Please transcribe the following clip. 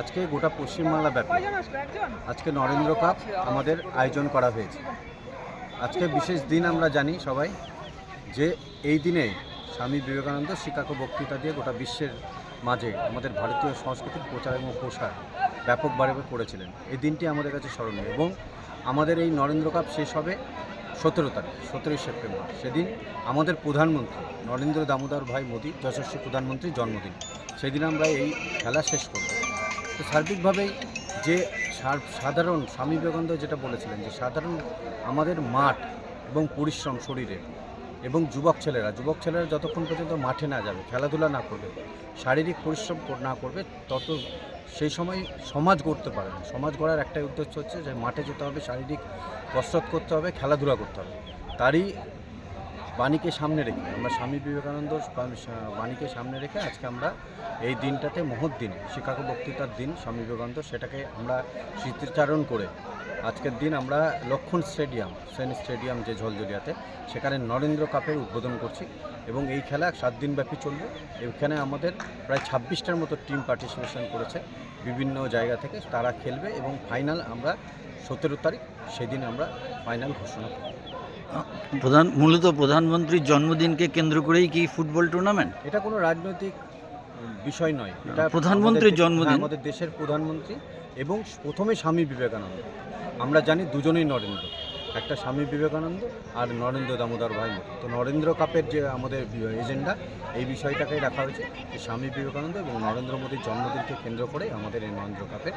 আজকে গোটা পশ্চিমবাংলা ব্যাপী। আজকে নরেন্দ্র কাপ আমাদের আয়োজন করা হয়েছে। আজকে বিশেষ দিন আমরা জানি সবাই যে এই দিনে স্বামী বিবেকানন্দ শিকাগো বক্তৃতা দিয়ে গোটা বিশ্বের মাঝে আমাদের ভারতীয় সংস্কৃতির প্রচার এবং প্রসার ব্যাপকভাবে করেছিলেন। এই দিনটি আমাদের কাছে স্মরণীয় এবং আমাদের এই নরেন্দ্র কাপ শেষ হবে সতেরো তারিখ সতেরোই সেপ্টেম্বর। সেদিন আমাদের প্রধানমন্ত্রী নরেন্দ্র দামোদর ভাই মোদী যশস্বী প্রধানমন্ত্রীর জন্মদিন। সেদিন আমরা এই খেলা শেষ করব। তো সার্বিকভাবেই যে সাধারণ স্বামী বিবেকানন্দ যেটা বলেছিলেন যে সাধারণ আমাদের মাঠ এবং পরিশ্রম শরীরে এবং যুবক ছেলেরা যুবক ছেলেরা যতক্ষণ পর্যন্ত মাঠে না যাবে, খেলাধুলা না করবে, শারীরিক পরিশ্রম না করবে, তত সেই সময় সমাজ গড়তে পারে না। সমাজ গড়ার একটাই উদ্দেশ্য হচ্ছে যে মাঠে যেতে হবে, শারীরিক কসরত করতে হবে, খেলাধুলা করতে হবে। তারই বাণীকে সামনে রেখে, আমরা স্বামী বিবেকানন্দ বাণীকে সামনে রেখে আজকে আমরা এই দিনটাতে মহৎ দিন শিকাগো বক্তৃতার দিন স্বামী বিবেকানন্দ, সেটাকে আমরা স্মৃতিচারণ করে আজকের দিন আমরা লক্ষণ স্টেডিয়াম, সেন স্টেডিয়াম যে ঝলঝলিয়াতে, সেখানে নরেন্দ্র কাপের উদ্বোধন করছি এবং এই খেলা সাত দিনব্যাপী চলবে। এখানে আমাদের প্রায় ছাব্বিশটার মতো টিম পার্টিসিপেশন করেছে বিভিন্ন জায়গা থেকে, তারা খেলবে এবং ফাইনাল আমরা সতেরো তারিখ, সেদিন আমরা ফাইনাল ঘোষণা করব। প্রধান মূলত প্রধানমন্ত্রীর জন্মদিনকে কেন্দ্র করেই কি ফুটবল টুর্নামেন্ট এটা কোনো রাজনৈতিক বিষয় নয়। এটা প্রধানমন্ত্রীর জন্মদিন। হ্যাঁ, আমাদের দেশের প্রধানমন্ত্রী এবং প্রথমে স্বামী বিবেকানন্দ। আমরা জানি দুজনেই নরেন্দ্র। একটা স্বামী বিবেকানন্দ আর নরেন্দ্র দামোদর ভাই তো নরেন্দ্র কাপের যে আমাদের এজেন্ডা এই বিষয়টাকেই রাখা হয়েছে যে স্বামী বিবেকানন্দ এবং নরেন্দ্র মোদীর জন্মদিনকে কেন্দ্র করে আমাদের এই নরেন্দ্র কাপের